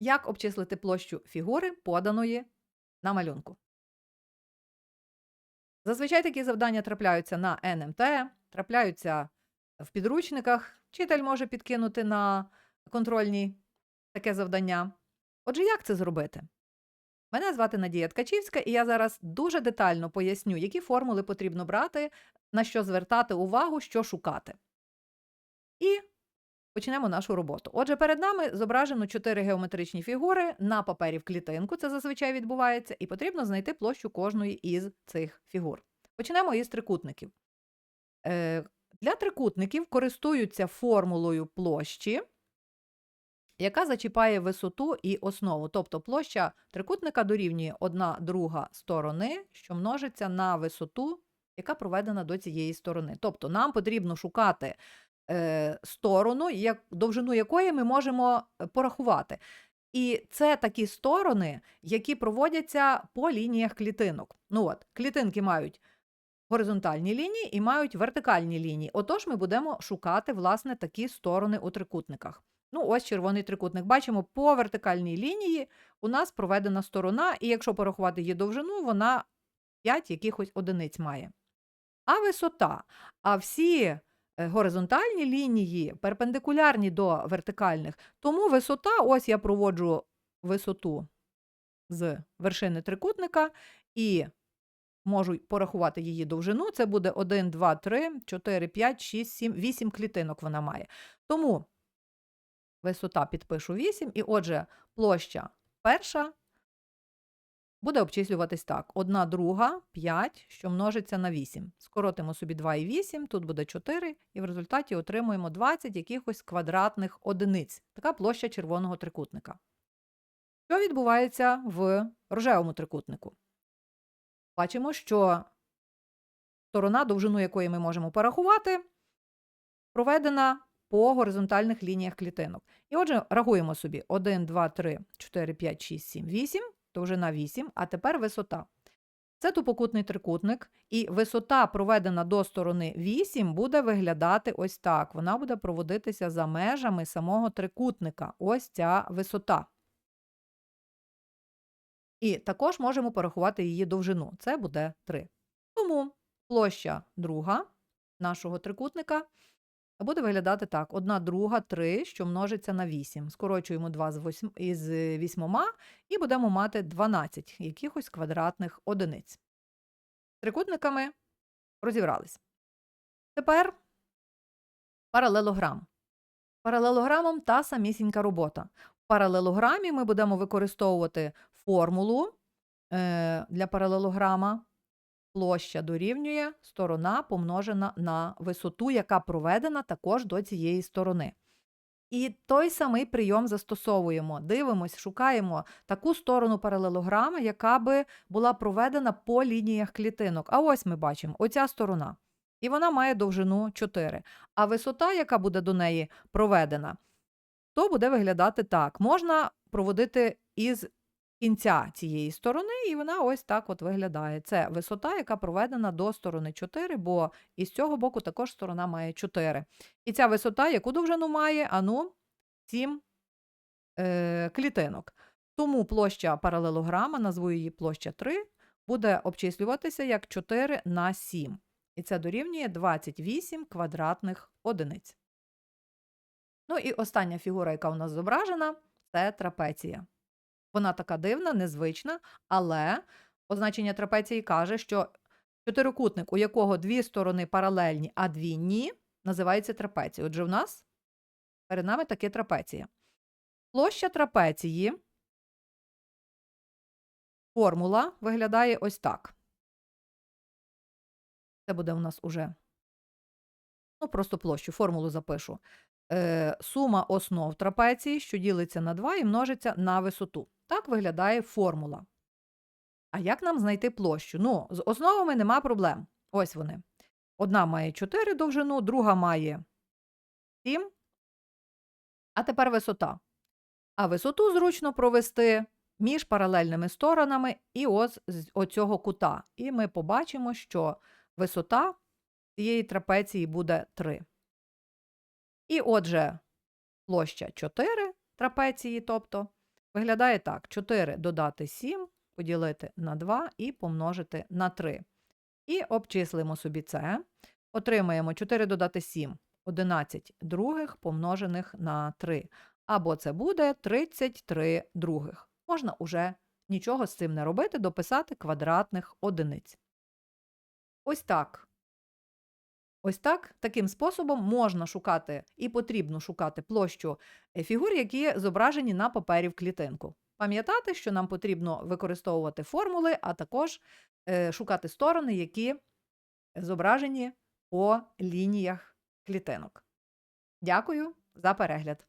Як обчислити площу фігури, поданої на малюнку? Зазвичай такі завдання трапляються на НМТ, трапляються в підручниках. Вчитель може підкинути на контрольні таке завдання. Отже, як це зробити? Мене звати Надія Ткачівська, і я зараз дуже детально поясню, які формули потрібно брати, на що звертати увагу, що шукати. І почнемо нашу роботу. Отже, перед нами зображено чотири геометричні фігури на папері в клітинку. Це зазвичай відбувається, і потрібно знайти площу кожної із цих фігур. Почнемо із трикутників. Е, для трикутників користуються формулою площі, яка зачіпає висоту і основу. Тобто площа трикутника дорівнює одна друга сторони, що множиться на висоту, яка проведена до цієї сторони. Тобто нам потрібно шукати сторону, як, довжину якої ми можемо е, порахувати. І це такі сторони, які проводяться по лініях клітинок. Ну от, клітинки мають горизонтальні лінії і мають вертикальні лінії. Отож, ми будемо шукати, власне, такі сторони у трикутниках. Ну, ось червоний трикутник. Бачимо, по вертикальній лінії у нас проведена сторона, і якщо порахувати її довжину, вона 5 якихось одиниць має. А висота. А всі е, горизонтальні лінії перпендикулярні до вертикальних. Тому висота, ось я проводжу висоту з вершини трикутника і можу порахувати її довжину. Це буде 1, 2, 3, 4, 5, 6, 7, 8 клітинок вона має. Тому висота підпишу 8, і отже, площа перша буде обчислюватись так: 1 друга 5, що множиться на 8. Скоротимо собі 2 і 8, тут буде 4, і в результаті отримуємо 20 якихось квадратних одиниць. Така площа червоного трикутника. Що відбувається в рожевому трикутнику? Бачимо, що сторона, довжину якої ми можемо порахувати, проведена по горизонтальних лініях клітинок. І отже, рахуємо собі 1, 2, 3, 4, 5, 6, 7, 8, довжина 8, а тепер висота. Це тупокутний трикутник, і висота, проведена до сторони 8, буде виглядати ось так. Вона буде проводитися за межами самого трикутника. Ось ця висота. І також можемо порахувати її довжину. Це буде 3. Тому площа друга нашого трикутника буде виглядати так: 1 друга 3, що множиться на 8. Скорочуємо 2 з 8, із 8 і будемо мати 12 якихось квадратних одиниць. З трикутниками розібрались. Тепер паралелограм. Паралелограмом та самісінька робота. В паралелограмі ми будемо використовувати формулу е, для паралелограма. Площа дорівнює сторона помножена на висоту, яка проведена також до цієї сторони. І той самий прийом застосовуємо. Дивимось, шукаємо таку сторону паралелограма, яка би була проведена по лініях клітинок. А ось ми бачимо оця сторона. І вона має довжину 4. А висота, яка буде до неї проведена, то буде виглядати так. Можна проводити із кінця цієї сторони, і вона ось так от виглядає. Це висота, яка проведена до сторони 4, бо із цього боку також сторона має 4. І ця висота, яку довжину має, ану, 7 е, клітинок. Тому площа паралелограма, назву її площа 3, буде обчислюватися як 4 на 7. І це дорівнює 28 квадратних одиниць. Ну і остання фігура, яка у нас зображена, це трапеція. Вона така дивна, незвична, але означення трапеції каже, що чотирикутник, у якого дві сторони паралельні, а дві ні, називається трапецією. Отже, в нас перед нами таке трапеція. Площа трапеції, формула виглядає ось так. Це буде у нас уже, ну, просто площу, формулу запишу. Е, сума основ трапеції, що ділиться на 2 і множиться на висоту. Так виглядає формула. А як нам знайти площу? Ну, з основами нема проблем. Ось вони. Одна має 4 довжину, друга має 7. А тепер висота. А висоту зручно провести між паралельними сторонами і ось з оцього кута. І ми побачимо, що висота цієї трапеції буде 3. І отже, площа 4 трапеції, тобто виглядає так: 4 додати 7, поділити на 2 і помножити на 3. І обчислимо собі це. Отримаємо 4 додати 7, 11 других помножених на 3. Або це буде 33 других. Можна уже нічого з цим не робити, дописати квадратних одиниць. Ось так. Ось так, таким способом можна шукати і потрібно шукати площу е, фігур, які зображені на папері в клітинку. Пам'ятати, що нам потрібно використовувати формули, а також е, шукати сторони, які зображені по лініях клітинок. Дякую за перегляд!